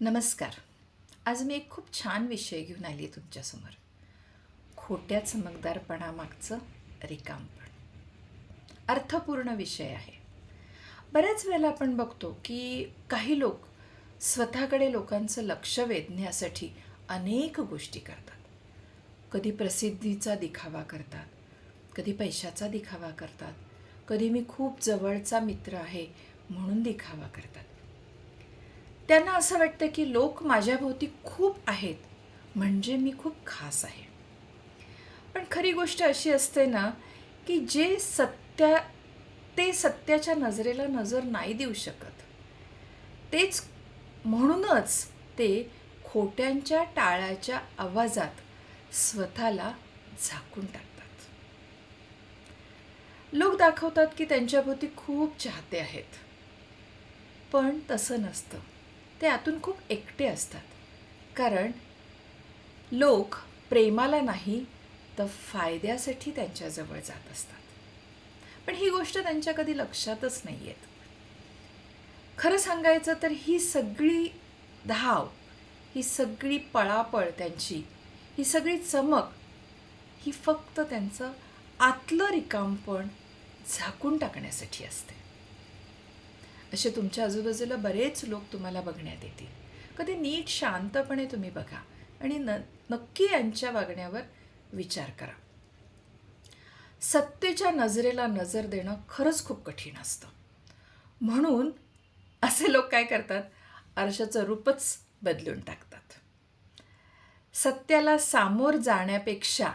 नमस्कार. आज मी एक खूप छान विषय घेऊन आली आहे तुमच्यासमोर. खोट्या चमकदारपणामागचं रिकामपण अर्थपूर्ण विषय आहे. बऱ्याच वेळेला आपण बघतो की काही लोक स्वतःकडे लोकांचं लक्ष वेधण्यासाठी अनेक गोष्टी करतात. कधी प्रसिद्धीचा दिखावा करतात कधी पैशाचा दिखावा करतात कधी मी खूप जवळचा मित्र आहे म्हणून दिखावा करतात. त्यांना असं वाटतं की लोक माझ्याभोवती खूप आहेत म्हणजे मी खूप खास आहे. पण खरी गोष्ट अशी असते ना की जे सत्या ते सत्याच्या नजरेला नजर नाही देऊ शकत. तेच म्हणूनच ते खोट्यांच्या टाळ्याच्या आवाजात स्वतःला झाकून टाकतात. लोक दाखवतात की त्यांच्याभोवती खूप चाहते आहेत. पण तसं नसतं. ते आतून खूप एकटे असतात. कारण लोक प्रेमाला नाही तर फायद्यासाठी त्यांच्याजवळ जात असतात. पण ही गोष्ट त्यांच्या कधी लक्षातच नाही येत खरं सांगायचं तर ही सगळी धाव ही सगळी पळापळ त्यांची ही सगळी चमक ही फक्त त्यांचं आतलं रिकामपण झाकून टाकण्यासाठी असते. असे तुमच्या आजूबाजूला बरेच लोक तुम्हाला बघण्यात येतील. कधी नीट शांतपणे तुम्ही बघा आणि न नक्की यांच्या वागण्यावर विचार करा. सत्तेच्या नजरेला नजर देणं खरंच खूप कठीण असतं. म्हणून असे लोक काय करतात? आरशाचं रूपच बदलून टाकतात. सत्याला सामोर जाण्यापेक्षा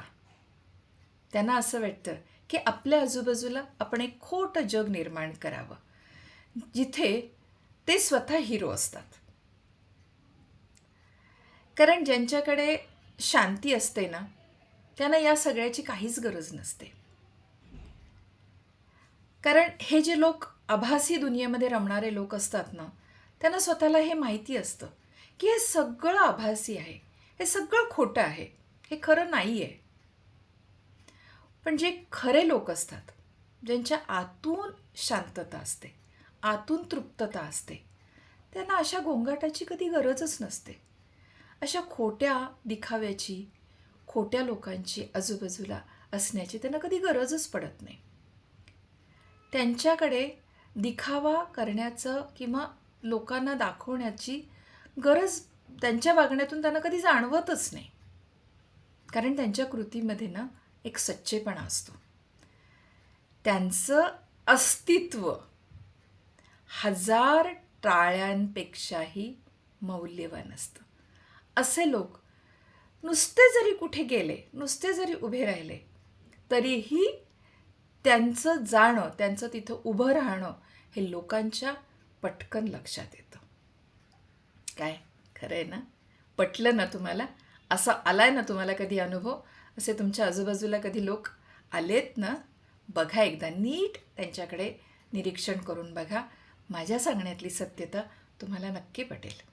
त्यांना असं वाटतं की आपल्या आजूबाजूला आपण एक खोटं जग निर्माण करावं. जिथे ते स्वतः हिरो असतात. कारण ज्यांच्याकडे शांती असते ना त्यांना या सगळ्याची काहीच गरज नसते. कारण हे जे लोक आभासी दुनियेमध्ये रमणारे लोक असतात ना त्यांना स्वतःला हे माहिती असतं की हे सगळं आभासी आहे हे सगळं खोटं आहे हे खरं नाही आहे पण जे खरे लोक असतात ज्यांच्या आतून शांतता असते आतून तृप्तता असते. त्यांना अशा गोंगाटाची कधी गरजच नसते. अशा खोट्या दिखाव्याची खोट्या लोकांची आजूबाजूला असण्याची त्यांना कधी गरजच पडत नाही. त्यांच्याकडे दिखावा करण्याचं किंवा लोकांना दाखवण्याची गरज त्यांच्या वागण्यातून त्यांना कधी जाणवतच नाही. कारण त्यांच्या कृतीमध्ये ना एक सच्चेपणा असतो. त्यांचं अस्तित्व हजार टाळ्यांपेक्षाही मौल्यवान असतं. असे लोक नुसते जरी कुठे गेले नुसते जरी उभे राहिले तरीही त्यांचं जाणं त्यांचं तिथं उभं राहणं हे लोकांच्या पटकन लक्षात येतं. काय? खरं आहे ना? पटलं ना तुम्हाला? असं आलाय ना तुम्हाला कधी अनुभव? असे तुमच्या आजूबाजूला कधी लोक आलेत ना? बघा एकदा नीट त्यांच्याकडे निरीक्षण करून बघा. माझ्या सांगण्यातली सत्यता तुम्हाला नक्की पटेल.